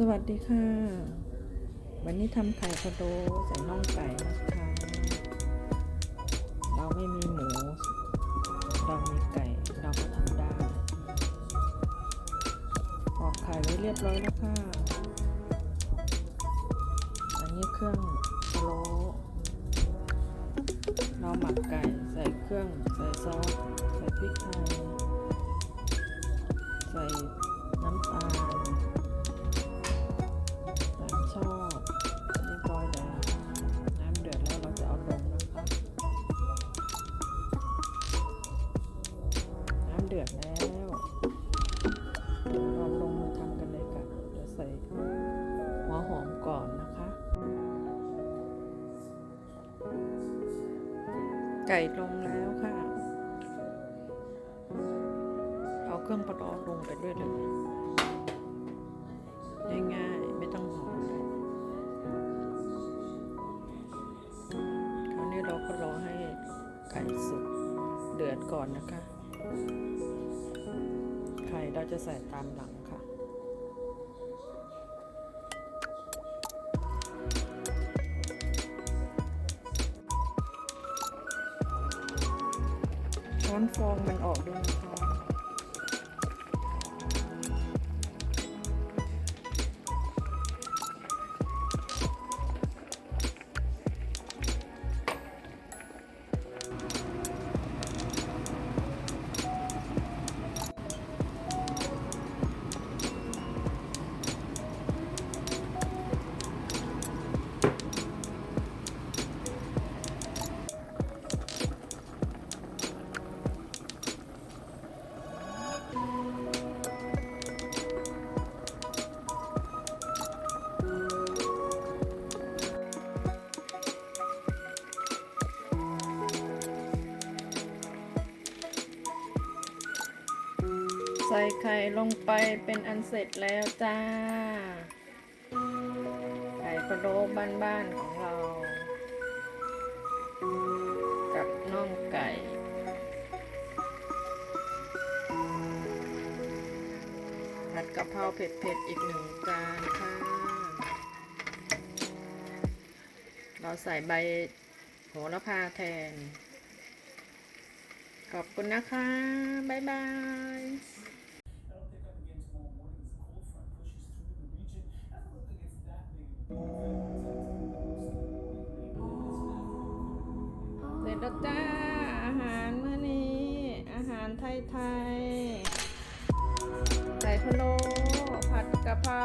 สวัสดีค่ะ วันนี้ทำไข่พะโล้ใส่น่องไก่นะคะ เราไม่มีหมู เรามีไก่ เราก็ทำได้ปอกไข่ไว้เรียบร้อยแล้วค่ะ อันนี้เครื่องพะโล้เราหมักไก่ใส่เครื่อง ใส่ซอส ใส่พริกไทย ใส่น้ำตาล ดือดแล้วเราลงมือทำกันเลยค่ะเดี๋ยวใส่หัวหอมก่อนนะคะ ไก่ลงแล้วค่ะ เอาเครื่องปลาลงไปด้วยเลยง่ายๆไม่ต้องหอมเลยคราวนี้เราก็รอให้ไก่สุกเดือดก่อนนะคะ ไข่เราจะใส่ตามหลังค่ะ ช้อนฟองมันออกด้วยนะคะ ส่ไข่ลงไปเป็นอันเสร็จแล้วจ้า ไข่พะโล้บ้านๆของเรา กับน่องไก่ผัดกะเพราเผ็ดๆอีกหนึ่งจานค่ะ เราใส่ใบโหระพาแทน ขอบคุณนะคะ บ๊ายบาย แล้วจ้า อาหารมื้อนี้ อาหารไทยๆไก่พะโล้ผัดกะเพรา